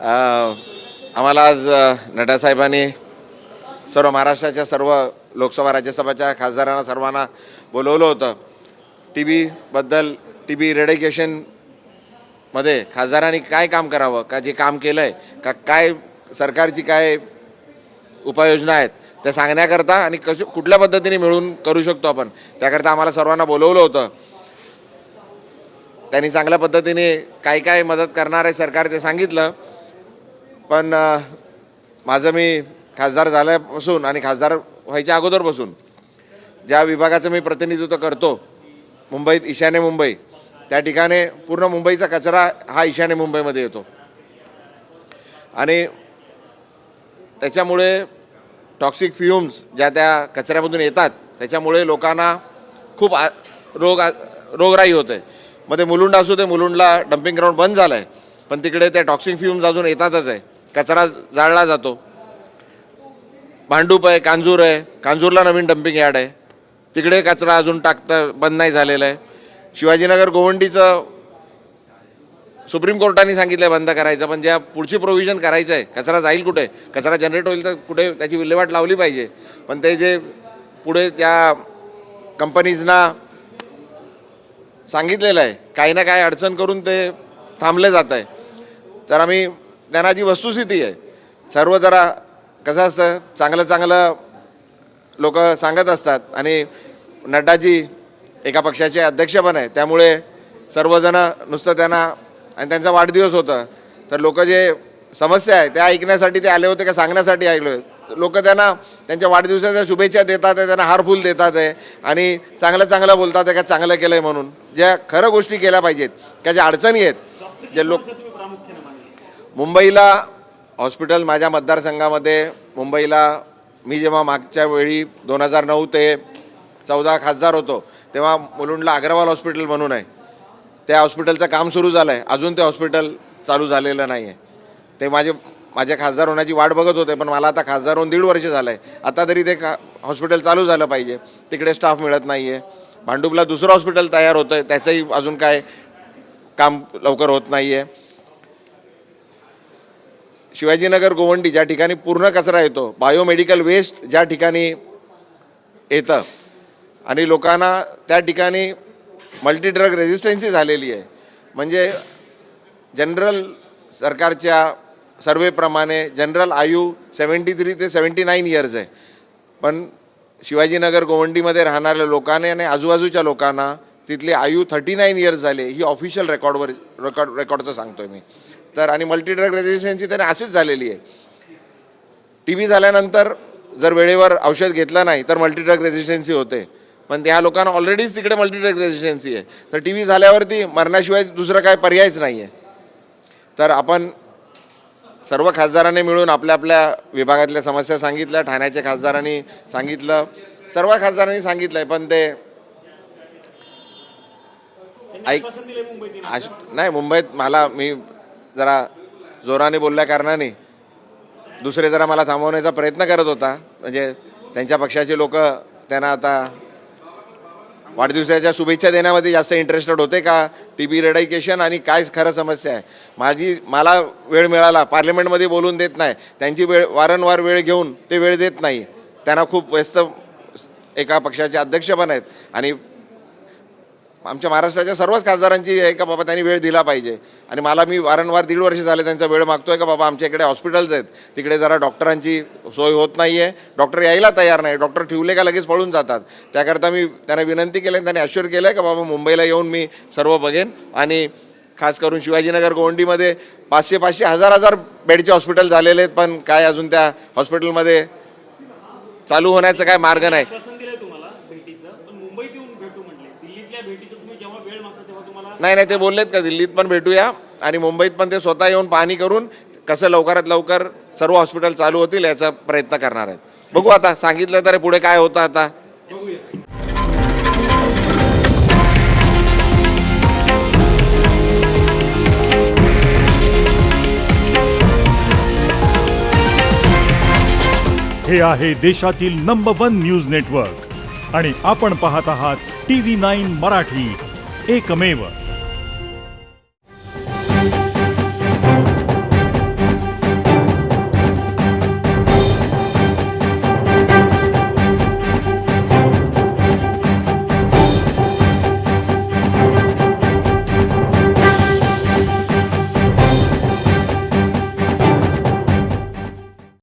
आम्हाला आज नड्डासाहेबांनी नटासाहेबांनी सर्व महाराष्ट्राच्या सर्व लोकसभा राज्यसभाच्या खासदारांना सर्वांना बोलवलं होतं. टी बीबद्दल टी बी रेडिकेशनमध्ये खासदारांनी काय काम करावं? का जे काम केलं आहे का काय सरकारची काय उपाययोजना आहेत? त्या सांगण्याकरता आणि कश कुठल्या पद्धतीने मिळून करू शकतो आपण? त्याकरता आम्हाला सर्वांना बोलवलं होतं. त्यांनी चांगल्या पद्धतीने काय काय मदत करणार आहे सरकार ते सांगितलं. पण माझं मी खासदार झाल्यापासून आणि खासदार व्हायच्या अगोदरपासून ज्या विभागाचं मी प्रतिनिधित्व करतो मुंबईत ईशान्य मुंबई त्या ठिकाणी पूर्ण मुंबईचा कचरा हा ईशान्य मुंबईमध्ये येतो. आणि त्याच्यामुळे टॉक्सिक फ्युम्स ज्या त्या कचऱ्यामधून येतात त्याच्यामुळे लोकांना खूप आ रोग आ रोगराई होते. मग ते मुलुंड असू ते मुलुंडला डम्पिंग ग्राउंड बंद झालं आहे पण तिकडे ते टॉक्सिक फ्युम्स अजून येतातच आहे. कचरा जाळला जातो. भांडूप आहे कांजूर आहे. कांजूरला नवीन डम्पिंग यार्ड आहे. तिकडे कचरा अजून टाकता बंद नाही झालेला आहे. शिवाजीनगर गोवंडीचं सुप्रीम कोर्टाने सांगितलं बंद करायचं पण ज्या पुढची प्रोव्हिजन करायचं आहे कचरा जाईल कुठे? कचरा जनरेट होईल तर कुठे त्याची विल्हेवाट लावली पाहिजे. पण ते जे पुढे त्या कंपनीजना सांगितलेलं आहे काही ना काही अडचण करून ते थांबले जात आहे तर आम्ही त्यांना जी वस्तुस्थिती आहे. सर्व जरा कसं असतं चांगलं चांगलं लोक सांगत असतात आणि नड्डाजी एका पक्षाचे अध्यक्ष पण आहे. त्यामुळे सर्वजणं नुसतं त्यांना आणि त्यांचा वाढदिवस होता. तर लोक जे समस्या आहे त्या ऐकण्यासाठी ते आले होते का सांगण्यासाठी ऐकले लोक त्यांना त्यांच्या वाढदिवसाच्या शुभेच्छा देतात आहे त्यांना हारफूल देतात आहे आणि चांगलं चांगलं बोलतात आहे का चांगलं केलं आहे म्हणून. ज्या खरं गोष्टी केल्या पाहिजेत का ज्या अडचणी आहेत जे लोक मुंबईला हॉस्पिटल माझ्या मतदारसंघामध्ये मुंबईला मी जेव्हा मागच्या वेळी दोन हजार नऊ ते चौदा खासदार होतो तेव्हा मुलुंडला अग्रवाल हॉस्पिटल म्हणून आहे. त्या हॉस्पिटलचं काम सुरू झालं आहे अजून ते हॉस्पिटल चालू झालेलं नाही आहे ते माझे माझे खासदार होण्याची वाट बघत होते पण मला आता खासदार होऊन दीड वर्ष झालं आहे आता तरी ते का हॉस्पिटल चालू झालं पाहिजे. तिकडे स्टाफ मिळत नाही आहे भांडुपला दुसरं हॉस्पिटल तयार होतं आहे त्याचंही अजून काय काम लवकर होत नाही आहे शिवाजीनगर गोवंडी ज्या ठिकाणी पूर्ण कचरा येतो बायोमेडिकल वेस्ट ज्या ठिकाणी येतं आणि लोकांना त्या ठिकाणी मल्टी ड्रग रेजिस्टन्सी झालेली आहे. म्हणजे जनरल सरकारच्या सर्वेप्रमाणे जनरल आयु सेवन्टी थ्री ते सेवन्टी नाईन इयर्स आहे. पण शिवाजीनगर गोवंडीमध्ये राहणाऱ्या लोकांनी आणि आजूबाजूच्या लोकांना तिथले आयु थर्टी नाईन इयर्स झाले ही ऑफिशियल रेकॉर्डवर रेकॉर्ड रेकॉर्डचं सांगतोय मी. तर आणि मल्टी ड्रग रेजिस्टन्सी त्याने अशीच झालेली आहे. टी बी झाल्यानंतर जर वेळेवर औषध घेतलं नाही तर मल्टी ड्रग रेजिस्टन्सी होते. पण त्या लोकांना ऑलरेडीच तिकडे मल्टी ड्रग रेजिस्टन्सी आहे. तर टी बी झाल्यावरती मरण्याशिवाय दुसरं काय पर्यायच नाही आहे तर आपण सर्व खासदारांनी मिळून आपल्या आपल्या विभागातल्या समस्या सांगितल्या ठाण्याच्या खासदारांनी सांगितलं सर्व खासदारांनी सांगितलं आहे पण ते ऐक आश नाही मुंबईत मला मी जरा जोराने बोलल्या कारणाने दुसरे जरा मला थांबवण्याचा प्रयत्न करत होता. म्हणजे त्यांच्या पक्षाचे लोक त्यांना आता वाढदिवसाच्या शुभेच्छा देण्यामध्ये जास्त इंटरेस्टेड होते का? टी बी रेडायकेशन आणि काय खरं समस्या आहे? माझी मला वेळ मिळाला पार्लमेंटमध्ये बोलून देत नाही. त्यांची वेळ वारंवार वेळ घेऊन ते वेळ देत नाही. त्यांना खूप व्यस्त एका पक्षाचे अध्यक्ष पण आहेत. आणि आमच्या महाराष्ट्राच्या सर्वच खासदारांची आहे का बाबा त्यांनी वेळ दिला पाहिजे? आणि मला मी वारंवार दीड वर्ष झाले त्यांचा वेळ मागतो आहे का बाबा आमच्या इकडे हॉस्पिटल्स आहेत. तिकडे जरा डॉक्टरांची सोय होत नाही आहे डॉक्टर यायला तयार नाही. डॉक्टर ठेवले का लगेच पळून जातात? त्याकरता मी त्यांना विनंती केली आणि त्यांनी अश्युअर केलं आहे का बाबा मुंबईला येऊन मी सर्व बघेन. आणि खास करून शिवाजीनगर गोवंडीमध्ये पाचशे पाचशे हजार हजार बेडचे हॉस्पिटल झालेले आहेत पण काय अजून त्या हॉस्पिटलमध्ये चालू होण्याचा काय मार्ग नाही आश्वासन दिलंय तुम्हाला भेटीचं पण मुंबईत येऊन भेटू म्हटले दिल्लीतल्या भेटीचं तुम्ही जेव्हा वेळ मागता तेव्हा तुम्हाला नाही नाही ते बोललेत का? दिल्लीत पण भेटूया आणि मुंबईत पण ते स्वतः येऊन पाहणी करून कसं लवकरात लवकर सर्व हॉस्पिटल चालू होतील याचा प्रयत्न करणार आहेत. बघू आता सांगितलं तर पुढे काय होतं आता. हे आहे देशातील नंबर वन न्यूज नेटवर्क आणि आपण पाहत आहात टी व्ही नाईन मराठी. एकमेव